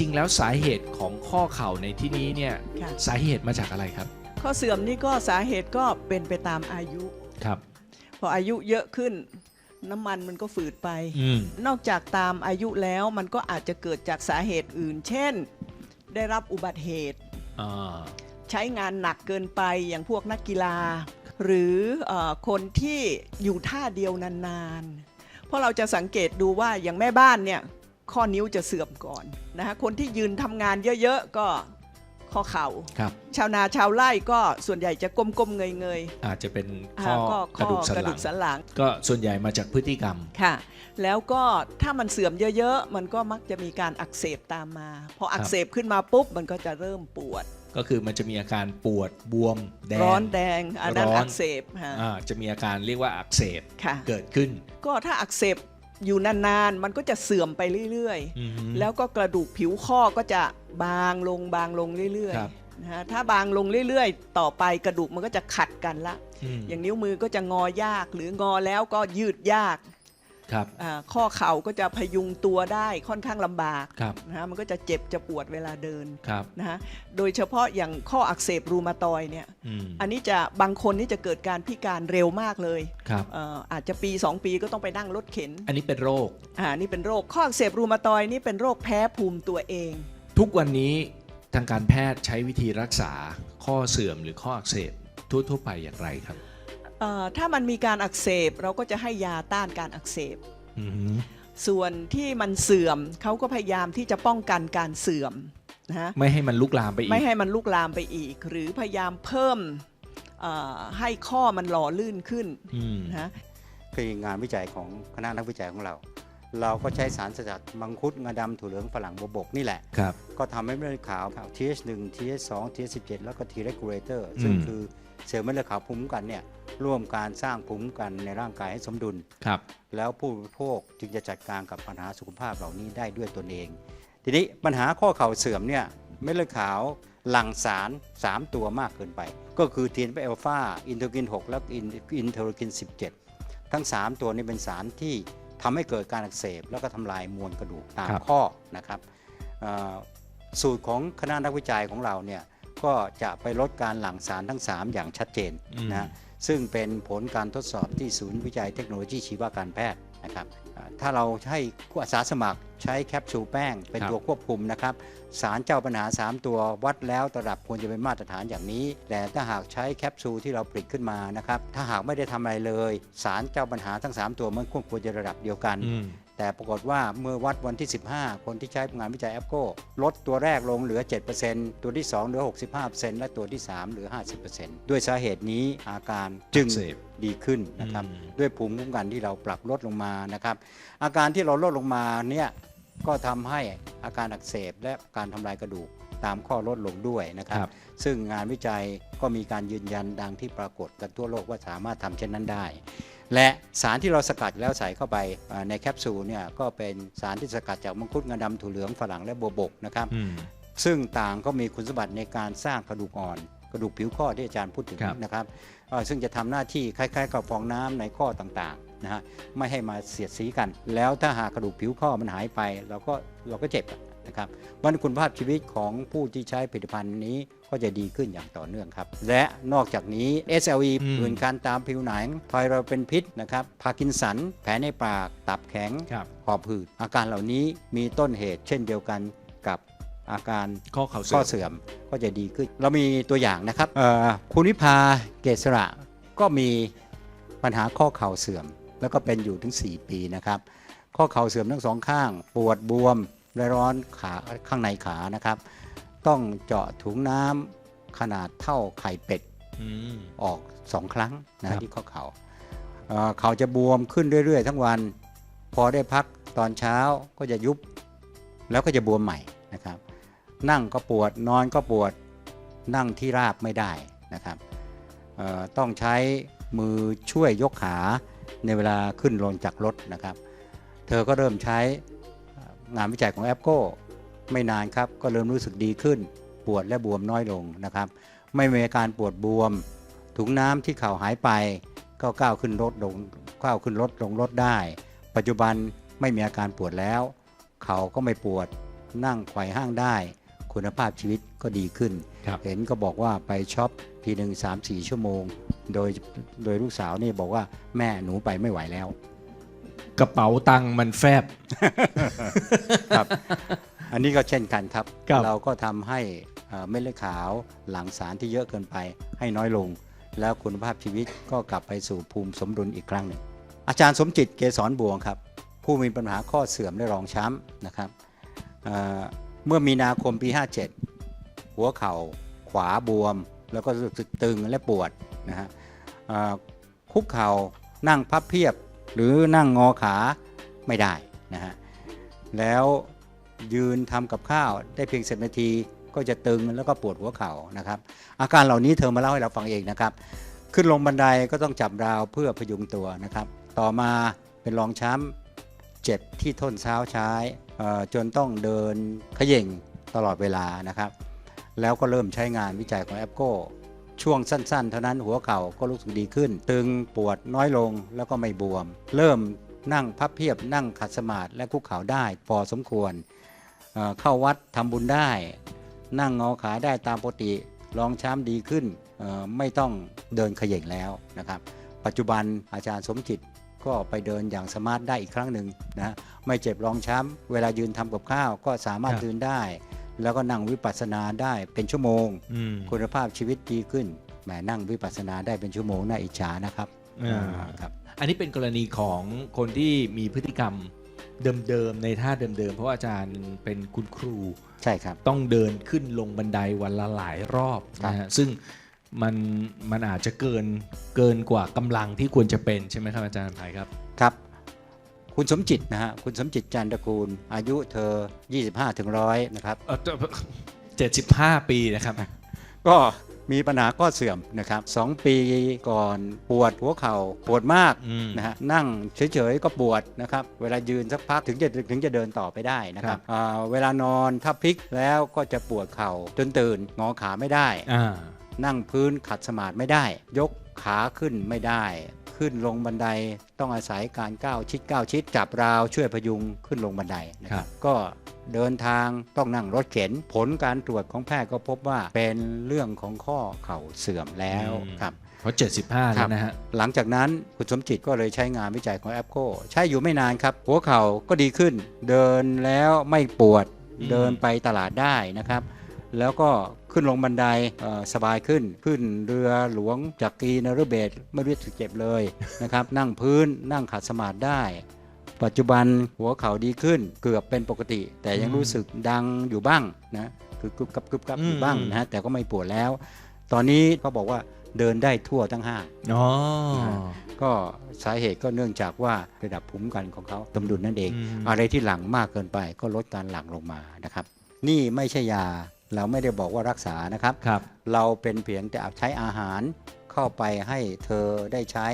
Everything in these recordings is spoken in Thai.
ริง ๆ แล้วสาเหตุของข้อเข่าในที่นี้เนี่ยค่ะ สาเหตุมาจากอะไรครับข้อเสื่อมนี่ก็สาเหตุก็เป็นไปตามอายุ ครับ พออายุเยอะขึ้น น้ำมันมันก็ฝืดไป อืม นอกจากตามอายุแล้วมันก็อาจจะเกิดจากสาเหตุอื่น เช่น ได้รับอุบัติเหตุ อ่า ใช้งานหนักเกินไปอย่างพวกนักกีฬา หรือเออคนที่อยู่ท่าเดียวนานๆ เพราะเราจะสังเกตดูว่าอย่างแม่บ้านเนี่ย ข้อนิ้วจะเสื่อมก่อนนะคะคนที่ยืนทำงานเยอะๆก็ข้อเข่า ครับชาวนาชาวไร่ก็ส่วนใหญ่จะก้มๆเงยอาจจะเป็นๆข้ออ่ากระดูกสันกระหลัดูงกสันหลัง ก็ส่วนใหญ่มาจากพฤติกรรม ค่ะ แล้วก็ถ้ามันเสื่อมเยอะๆ มันก็มักจะมีการอักเสบตามมา พออักเสบขึ้นมาปุ๊บ มันก็จะเริ่มปวด ก็คือมันจะมีอาการปวดบวมแดง ร้อนแดงอันนั้นร้อน อักเสบฮะอ่าจะมีอาการเรียกว่าอักเสบค่ะ เกิดขึ้น ก็ถ้าอักเสบ อยู่นานๆ มันก็จะเสื่อมไปเรื่อยอือฮึๆแล้วก็กระดูกผิวข้อก็จะบางลงบางลงเรื่อยครับ ๆนะฮะถ้าบางลงเรื่อยๆ ต่อไปกระดูกมันก็จะขัดกันละมอย่างนิ้วมือก็จะงอยากหรืองอแล้วก็ยืดยาก ครับ อ่าข้อเข่าก็จะพยุงตัวได้ค่อนข้างลำบากครับ นะฮะมันก็จะเจ็บจะปวดเวลาเดินครับ นะฮะโดยเฉพาะอย่างข้ออักเสบรูมาตอยเนี่ยอืม อันนี้จะบางคนนี่จะเกิดการพิการเร็วมากเลยครับ เอ่ออาจจะปี 2 ปีก็ต้องไปนั่งรถเข็นอันนี้เป็นโรค อ่านี่เป็นโรคข้ออักเสบรูมาตอยนี่เป็นโรคแพ้ภูมิตัวเอง ทุกวันนี้ทางการแพทย์ใช้วิธีรักษาข้อเสื่อมหรือข้ออักเสบทั่วๆไปอย่างไรครับ เอ่อถ้ามันมีการอักเสบเราก็จะให้ยาต้านการอักเสบ อือฮึส่วนที่มันเสื่อมเขาก็พยายามที่จะป้องกันการเสื่อมนะฮะไม่ให้มันลุกลามไปอีก ไม่ให้มันลุกลามไปอีก หรือพยายามเพิ่มเอ่อให้ข้อมันหล่อลื่นขึ้นอืม นะฮะ คืองานวิจัยของคณะนักวิจัยของเรา เราก็ใช้สารสกัดมังคุดงาดำถั่วเหลืองฝรั่งบวบกนี่แหละ ครับ ก็ทำให้เม็ดเลือดขาว TH1 TH2 TH17 แล้วก็ T regulator ซึ่งอืม คือเซลล์เม็ดเลือดขาวภูมิคุ้มกันเนี่ย ร่วมการสร้างภูมิคุ้มกันในร่างกายให้สมดุล ครับ แล้วผู้บริโภคจึงจะจัดการกับปัญหาสุขภาพเหล่านี้ได้ด้วยตนเอง ทีนี้ปัญหาข้อเข่าเสื่อมเนี่ยเม็ดเลือดขาวหลั่งสาร 3 ตัวมากเกินไป ก็คือทีนเอลฟาอินเทอร์กิน 6 และอินเทอร์กิน 17 ทั้ง 3 ตัวนี้เป็นสารที่ทำให้เกิดการอักเสบ แล้วก็ทำลายมวลกระดูกตามครับ ข้อนะครับเอ่อสูตรของคณะนักวิจัยของเราเนี่ยก็จะไปลดการหลั่งสารทั้ง 3 อย่างชัดเจนอืม นะ ซึ่งเป็นผลการทดสอบที่ศูนย์วิจัยเทคโนโลยีชีวการแพทย์นะครับอ่าถ้าเราให้ผู้อาสาสมัครใช้แคปซูลแป้งเป็นครับตัวควบคุมนะครับสารเจ้าปัญหา 3 ตัววัดแล้วระดับควรจะเป็นมาตรฐานอย่างนี้ แต่ถ้าหากใช้แคปซูลที่เราผลิตขึ้นมานะครับถ้าหากไม่ได้ทำอะไรเลย สารเจ้าปัญหาทั้ง 3 ตัวมันควรจะระดับเดียวกันอืม แต่ปรากฏว่าเมื่อวัดวันที่ 15 คนที่ใช้งานวิจัยแอปโก้ลดตัวแรกลงเหลือ 7%ตัวที่ 2 เหลือ 65%และตัวที่ 3 เหลือ 50%ด้วยสาเหตุนี้อาการจึงอักเสบดีขึ้นนะครับอืมด้วยภูมิคุ้มกันที่เราปรับลดลงมานะครับอาการที่เราลดลงมาเนี่ยก็ทำให้อาการอักเสบและการทำลายกระดูกตามข้อลดลงด้วยนะครับครับซึ่งงานวิจัยก็มีการยืนยันดังที่ปรากฏกันทั่วโลกว่าสามารถทำเช่นนั้นได้ และสารที่เราสกัดแล้วใส่เข้าไปอ่าในแคปซูลเนี่ยก็เป็นสารที่สกัดจากมังคุดงาดำถั่วเหลืองฝรั่งและบัวบกนะครับอืมซึ่งต่างก็มีคุณสมบัติในการสร้างกระดูกอ่อน กระดูกผิวข้อที่อาจารย์พูดถึงครับนะครับเอ่อซึ่งจะทำหน้าที่คล้ายๆ กับฟองน้ำในข้อต่างๆนะฮะไม่ให้มาเสียดสีกัน แล้วถ้าหากกระดูกผิวข้อมันหายไป เราก็เราก็เจ็บอะ นะครับวันคุณภาพชีวิตของผู้ที่ใช้ผลิตภัณฑ์นี้ก็จะดีขึ้นอย่างต่อเนื่องครับ และนอกจากนี้ SLE อืมผื่นการตามผิวหนังไทรอยด์เป็นพิษนะครับพาร์กินสัน แผลในปาก ตับแข็งครับหอบหืดอาการเหล่านี้มีต้นเหตุเช่นเดียวกันกับอาการข้อเข่าเสื่ข้ออมเสื่อมก็จะดีขึ้น เรามีตัวอย่างนะครับเอ่อคุณวิภาเกษระก็มีปัญหาข้อเข่าเสื่อม แล้วก็เป็นอยู่ถึง 4 ปีนะครับ ข้อเข่าเสื่อมทั้งสองข้าง ปวดบวม และร้อนขาข้างในขานะครับ ต้องเจาะถุงน้ำขนาดเท่าไข่เป็ดอืมออกสองครั้งครันะบที่ข้อเขาเอ่อเขาจะบวมขึ้นเรื่อย ๆ ทั้งวัน พอได้พักตอนเช้าก็จะยุบ แล้วก็จะบวมใหม่นะครับ นั่งก็ปวดนอนก็ปวดนั่งที่ราบไม่ได้นะครับเอ่อต้องใช้มือช่วยยกขาในเวลาขึ้นลงจากรถนะครับ เธอก็เริ่มใช้ งานวิจัยของแอปโก้ไม่นานครับก็เริ่มรู้สึกดีขึ้น ปวดและบวมน้อยลงนะครับ ไม่มีอาการปวดบวม ถุงน้ำที่เข่าหายไป ก็ก้าวขึ้นรถลงก้าวขึ้นรถลงรถได้ ปัจจุบันไม่มีอาการปวดแล้ว เข่าก็ไม่ปวดนั่งไขว่ห้างได้ คุณภาพชีวิตก็ดีขึ้นครับเห็นก็บอกว่าไปช็อปทีหนึ่งสามสี่ชั่วโมง โดยโดยลูกสาวนี่บอกว่าแม่หนูไปไม่ไหวแล้ว กระเป๋าตังค์มันแฟบ ครับ อันนี้ก็เช่นกันครับ ครับ เราก็ทำให้เอ่อเม็ดเลือดขาวหลั่งสารที่เยอะเกินไปให้น้อยลง แล้วคุณภาพชีวิตก็กลับไปสู่ภูมิสมดุลอีกครั้งหนึ่ง อาจารย์สมจิตเกษรบวงครับ ผู้มีปัญหาข้อเสื่อมและรองช้ำนะครับเอ่อเมื่อมีนาคมปี 57 หัวเข่าขวาบวม แล้วก็รู้สึกตึงและปวดนะฮะเอ่อคุกเข่านั่งพับเพียบ หรือนั่งงอขาไม่ได้นะฮะแล้วยืนทำกับข้าวได้เพียง10นาทีก็จะตึงแล้วก็ปวดหัวเข่านะครับ อาการเหล่านี้เธอมาเล่าให้เราฟังเองนะครับ ขึ้นลงบันไดก็ต้องจับราวเพื่อพยุงตัวนะครับ ต่อมาเป็นรองช้ำเจ็บที่ท้นเท้าใช้จนต้องเดินขย่งตลอดเวลานะครับ แล้วก็เริ่มใช้งานวิจัยของแอปโก้ ช่วงสั้น ๆ เท่านั้นหัวเข่าก็รู้สึกดีขึ้น ตึงปวดน้อยลงแล้วก็ไม่บวม เริ่มนั่งพับเพียบนั่งขัดสมาธิและคุกเข่าได้พอสมควรเอ่อเข้าวัดทำบุญได้ นั่งงอขาได้ตามปกติรองช้ำดีขึ้นเอ่อไม่ต้องเดินเขย่งแล้วนะครับ ปัจจุบันอาจารย์สมจิตก็ไปเดินอย่างสมาร์ทได้อีกครั้งหนึ่งนะไม่เจ็บรองช้ำเวลายืนทำกับข้าวก็สามารถครับยืนได้ แล้วก็นั่งวิปัสสนาได้เป็นชั่วโมงอืมคุณภาพชีวิตดีขึ้นแหมนั่งวิปัสสนาได้เป็นชั่วโมงน่าอิจฉานะครับอ่าอ่าครับ อันนี้เป็นกรณีของคนที่มีพฤติกรรมเดิมๆในท่าเดิมๆเพราะว่าอาจารย์เป็นคุณครูใช่ครับ ต้องเดินขึ้นลงบันไดวันละหลายรอบครับนะฮะซึ่งมันมันอาจจะเกินเกินกว่ากำลังที่ควรจะเป็นใช่ไหมครับอาจารย์ภัยครับครับ คุณสมจิตนะฮะคุณสมจิตจันทกูล อายุเธอ 25ถึงร้อยนะครับ เจ็ดสิบห้าปีนะครับ ก็มีปัญหาข้อเสื่อมนะครับสองปีก่อนปวดหัวเข่าปวดมากอืมนะฮะนั่งเฉยๆก็ปวดนะครับเวลายืนสักพักถึงจะถึงจะเดินต่อไปได้นะคครัรับบอ่าเวลานอนถ้าพลิกแล้วก็จะปวดเข่าจนตื่นงอขาไม่ได้ อ่า นั่งพื้นขัดสมาธิไม่ได้ ยกขาขึ้นไม่ได้ ขึ้นลงบันไดต้องอาศัยการก้าวชิดก้าวชิดจับราวช่วยพยุงขึ้นลงบันไดนะคครัรับบก็เดินทางต้องนั่งรถเข็น ผลการตรวจของแพทย์ก็พบว่าเป็นเรื่องของข้อเข่าเสื่อมแล้วครับเพราะเจ็ดสิบห้าครัแล้วบนะฮะ หลังจากนั้นคุณสมจิตก็เลยใช้งานวิจัยของแอปโก้ใช้อยู่ไม่นานครับ หัวเข่าก็ดีขึ้น เดินแล้วไม่ปวดอืมเดินไปตลาดได้นะครับ แล้วก็ขึ้นลงบันไดเอ่อสบายขึ้น ขึ้นเรือหลวงจากกรีนฤเบศรไม่รู้สึกเจ็บเลยนะครับนั่งพื้นนั่งขัดสมาธิได้ ปัจจุบันหัวเข่าดีขึ้นเกือบเป็นปกติ แต่ยังรู้สึกดังอยู่บ้างนะคือกึบกับกึบกับอยู่บ้างนะฮะแต่ก็ไม่ปวดแล้ว ตอนนี้เขาบอกว่าเดินได้ทั่วทั้งห้างอ๋อก็สาเหตุก็เนื่องจากว่าระดับภูมิคุ้มกันของเขาสมดุลนั่นเองอืมอะไรที่หลั่งมากเกินไปก็ลดการหลั่งลงมานะครับ นี่ไม่ใช่ยา เราไม่ได้บอกว่ารักษานะครับครับเราเป็นเพียงแต่ใช้อาหารเข้าไปให้เธอได้ใช้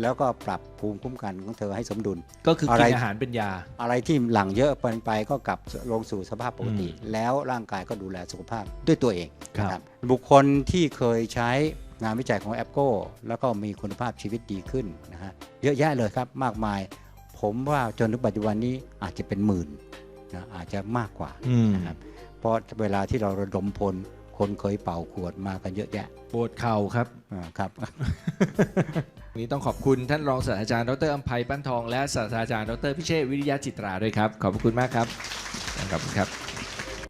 แล้วก็ปรับภูมิคุ้มกันของเธอให้สมดุล ก็คืออะกิไรนอาหารเป็นยา อะไรที่หลั่งเยอะเกินไปก็กลับลงสู่สภาพปกติอืมแล้วร่างกายก็ดูแลสุขภาพด้วยตัวเองครับนะครับบุคคลที่เคยใช้งานวิจัยของแอปโก้แล้วก็มีคุณภาพชีวิตดีขึ้นนะฮะเยอะแยะเลยครับมากมาย ผมว่าจนถึงปัจจุบันนี้อาจจะเป็นหมื่น นะอาจจะมากกว่าอืมนะครับเพราะเวลาที่เราระดมพลคนเคยเป่าขวดมากันเยอะแยะปวดเข่าครับอ่าครับ วันนี้ต้องขอบคุณท่านรองศาสตราจารย์ดรอัมภัยปั้นทอง และศาสตราจารย์ดรพิเชษฐ์วิริยะจิตราด้วยครับ ขอบพระคุณมากครับขอบคุณครับ